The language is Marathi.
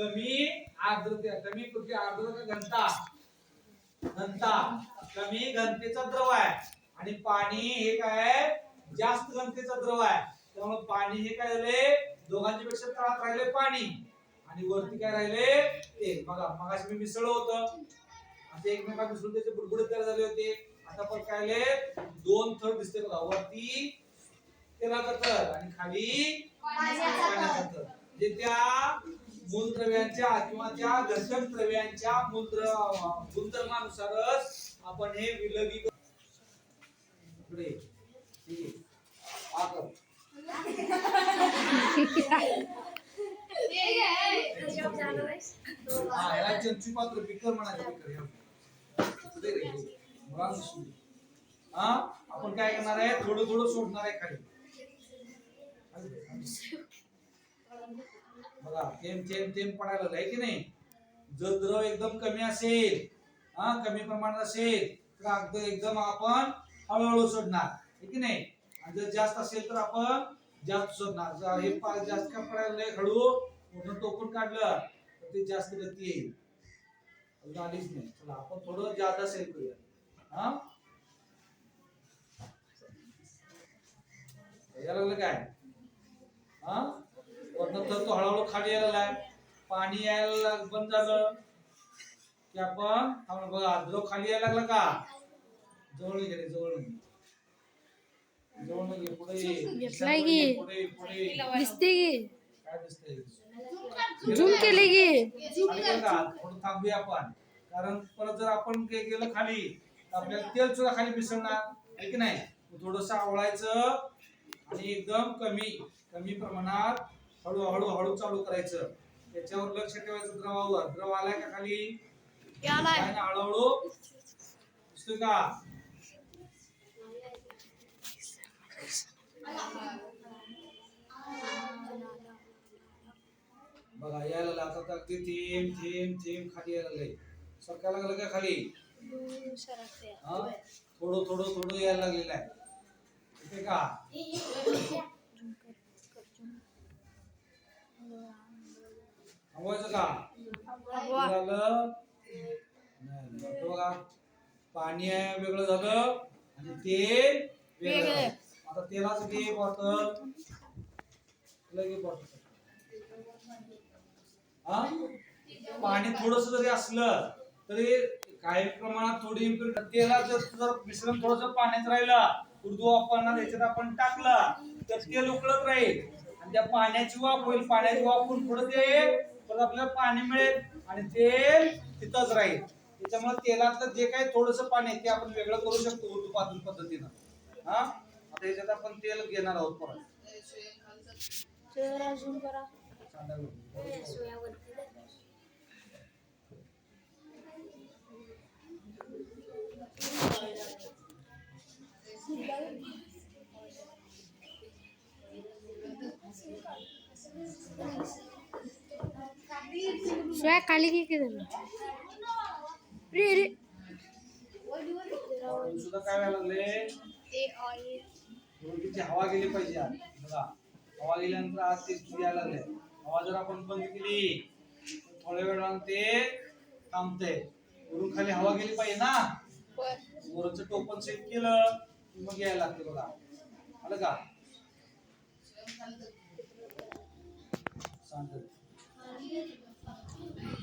कमी आर्द्रता कमी पृथ्वी आर्द्रता घनता? घनता. कमी घनतेचा द्रव आहे. आणि पाणी हे काय आहे? जास्त घनतेचा द्रव आहे. त्यामुळे पाणी हे काय झाले? दोघांच्या पेक्षा तळात राहिले पाणी. आणि वरती काय राहिले? तेल. बघा मगाशी मी मिसळलं होतं. असे एकमेका मिसळून त्याचे बुडबुडे तयार झाले होते. आता पण काय आले? दोन थर दिसते बघा. वरती तेलाचा थर आणि खाली पाण्याचा थर. म्हणजे त्या मूलद्रव्यांच्या किंवा त्या घटक द्रव्यांच्या मूलद्र गुणधर्मानुसारच आपण हे विलगीकरण इकडे पात्र बिकर म्हणायचं हा आपण. काय करणार आहे? थोडं थोडं सोडणार आहे खाली. बघा थेंब थेंब थेंब पडायला लागलाय की नाही? जर द्रव एकदम कमी असेल हा कमी प्रमाणात असेल तर अगदी एकदम आपण हळूहळू सोडणार आहे की नाही? आणि जर जास्त असेल तर आपण जास्त सोडणार. जर हे जास्त का पडायला हळू मोठं टोकून काढलं तर ते जास्त गती येईल. झालीच आलीच नाही. चला आपण थोडं जादा सेल करूया. हा? यायला लागलं काय? हा? तर तो हळूहळू खाली यायला पाणी यायला बंद झालं. की आपण थांबा बघा द्रव खाली यायला लागला का? जवळ गेले जवळ. जवळ ये पुढे ये. घेतलाय की. पुढे पुढे दिसते की? काय दिसतंय? झूम केले की? खाली गेलं का? थोडं थांबूया आपण. कारण परत जर आपण गे- गेलं खाली तर आपल्याला तेल सुद्धा खाली मिसळणार. आहे की नाही? थोडस आवळायचं आणि एकदम कमी कमी प्रमाणात हळू हळू हळू चालू करायचं. त्याच्यावर लक्ष ठेवायचं द्रवावर. द्रव आलाय का खाली? हळूहळू? दिसतोय का? बघा यायला आता. अगदी थेंब थेंब थेंब खाली यायला लागले. सरकायला लागलं का खाली? थोडं थोडं थोडं यायला लागलेलं आहे. ठीक आहे का? थांबवायचं का? झालं. बघा पाणी आहे वेगळं झालं. आणि तेल वेगळं. आता तेलाचं घे बॉटल. तुला घे बॉटल. हा? पाणी थोडस जरी असलं तरी काही प्रमाणात थोडी impurity- तेलाचं जर मिश्रण थोडस पाण्यात राहिलं उर्दू वापरणार याच्यात आपण टाकलं तर तेल उकळत राहील. आणि त्या पाण्याची वाफ होईल पाण्याची वाफ होऊन पुढे ते परत आपल्याला पाणी मिळेल आणि तेल तिथंच राहील. त्याच्यामुळे तेलातलं जे काही थोडस पाणी आहे ते आपण वेगळं करू शकतो उर्दू पासून पद्धतीनं. हा? आता याच्यात आपण तेल घेणार आहोत परत. सांगा. सोया खाली की किती रे रे. सुद्धा काय व्हायला लागले हवा गेली पाहिजे. बघा हवा गेल्यानंतर आज ते यायला लागले. हवा जर आपण बंद केली थोड्या वेळानं ते थांबते वरून खाली हवा गेली पाहिजे ना. वरचं टोपण सेट केलं की मग यायला लागते बघा. आलं का? सांगतो